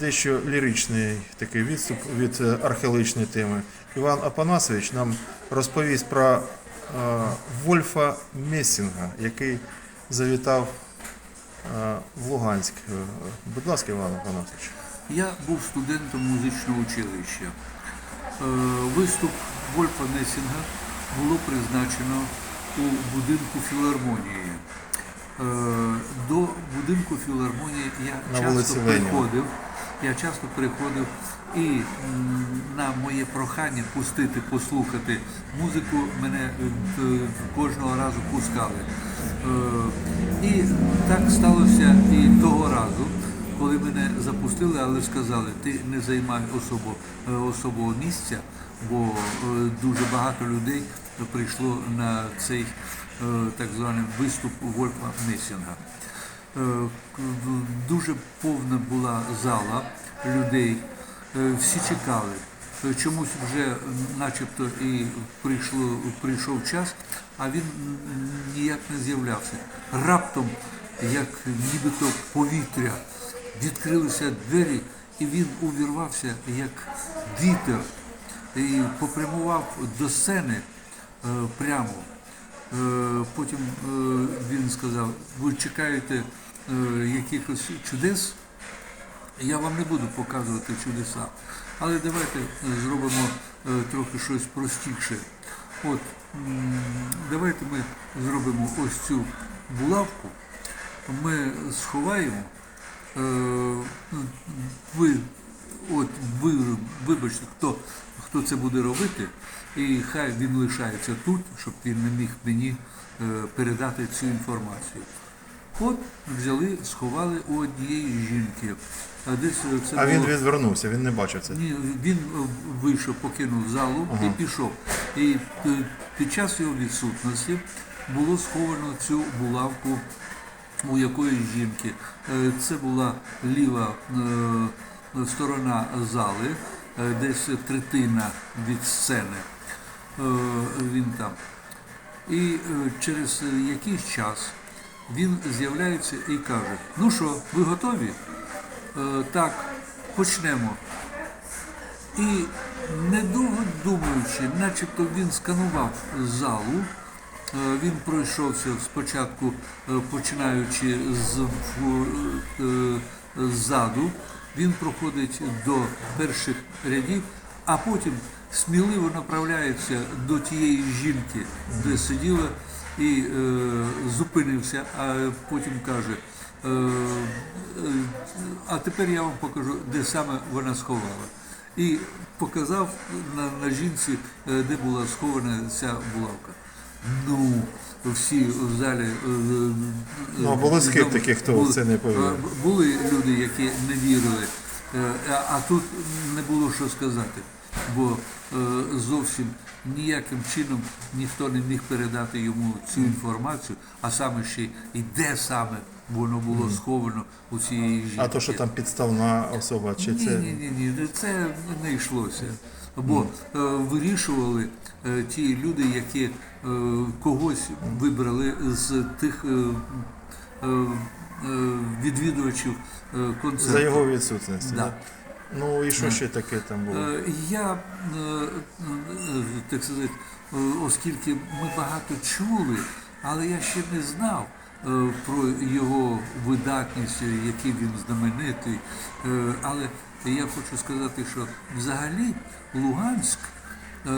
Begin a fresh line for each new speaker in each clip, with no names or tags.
дещо ліричний такий відступ від е, археологічної теми. Іван Апанасович нам розповість про е, Вольфа Месінга, який завітав е, в Луганськ. Будь ласка, Іван Апанасович.
Я був студентом музичного училища. Виступ Вольфа Несінга було призначено у будинку філармонії. Е, До будинку філармонії я
На
часто приходив. Я часто приходив і на моє прохання пустити, послухати музику мене е, кожного разу пускали. Е, І так сталося і того разу, коли мене запустили, але сказали, ти не займай особо, особого місця, бо дуже багато людей прийшло на цей е, так званий виступ Вольфа Месінга. Е, Дуже повна була зала людей, е, всі чекали. Чомусь вже начебто і прийшло, прийшов час, а він ніяк не з'являвся. Раптом, як нібито повітря, відкрилися двері, і він увірвався як вітер і попрямував до сцени прямо. Е, Потім е, він сказав, ви чекаєте е, якихось чудес, я вам не буду показувати чудеса, але давайте е, зробимо е, трохи щось простіше. От, давайте ми зробимо ось цю булавку, ми сховаємо, е, ви, от, ви, вибачте, хто, хто це буде робити, і хай він лишається тут, щоб він не міг мені е, передати цю інформацію. От взяли, сховали у однієї жінки. А десь е, це
А він відвернувся, він не бачив це.
Ні, він е, вийшов, покинув залу і пішов. І під час його відсутності було сховано цю булавку у якоїсь жінки. Це була ліва сторона зали, десь третина від сцени. Е, Він там. І е, через е, якийсь час він з'являється і каже: Ну що, ви готові? Е, Так, почнемо. І недовго думаючи, начебто він сканував залу, е, він пройшовся спочатку, е, починаючи з е, ззаду, він проходить до перших рядів, а потім сміливо направляється до тієї жінки, де сиділа, і е, зупинився, а потім каже. е, А тепер я вам покажу, де саме вона сховала. І показав на, на жінці, е, де була схована ця булавка. Ну, всі в залі. е, е,
Ну, були скептики, хто в
були-
це не повірив?
е, Були люди, які не вірили, Е, а- тут не було що сказати, бо е, зовсім ніяким чином ніхто не міг передати йому цю інформацію, а саме ще і де саме воно було сховано у цієї жінки.
А то, що там підставна особа, чи
Ні,
це.
ні, ні, ні, це не йшлося. Бо е, вирішували е, ті люди, які е, когось вибрали з тих відвідувачів концерту.
За його відсутності.
Да.
Ну і що ще таке там було?
Я, так сказати, оскільки ми багато чули, але я ще не знав про його видатність, який він знаменитий. Е, Але я хочу сказати, що взагалі Луганськ е,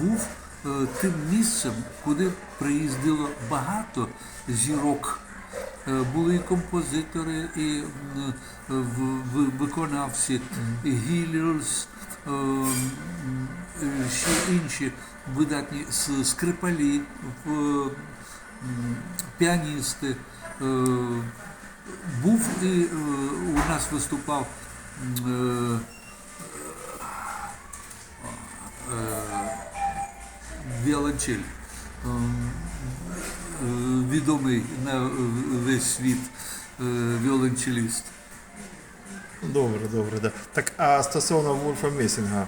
був е, тим місцем, куди приїздило багато зірок. Е, Були і композитори, і виконавці, і Гіллерс, ще інші видатні скрипалі, піаністи. Був і у нас виступав віолончель. Е, відомий на весь світ е, віолончеліст.
Добре, добре, да. Так, а стосовно Вольфа Месінга,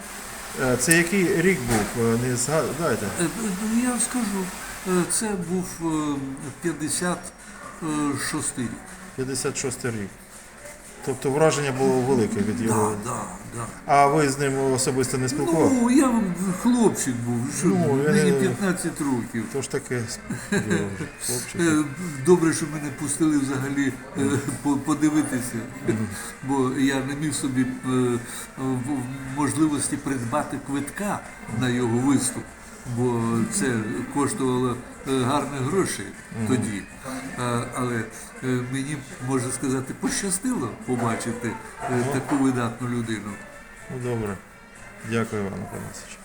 е, це який рік був? Не згадаєте?
Е, е, Я скажу, це був е, 56 рік.
56 рік. Тобто враження було велике від його.
Да, да, да.
А ви з ним особисто не спілкувалися?
Ну, я хлопчик був, що
Ну, я
мені
не-
15 років.
Тож таке діло, хлопчик.
Е, Добре, що мене пустили взагалі е, по- подивитися, бо я не міг собі е, в- можливості придбати квитка на його виступ, бо це коштувало е, гарних грошей тоді. Але е, мені, можна сказати, пощастило побачити е, таку видатну людину.
Ну добре. Дякую, Іван Панасович.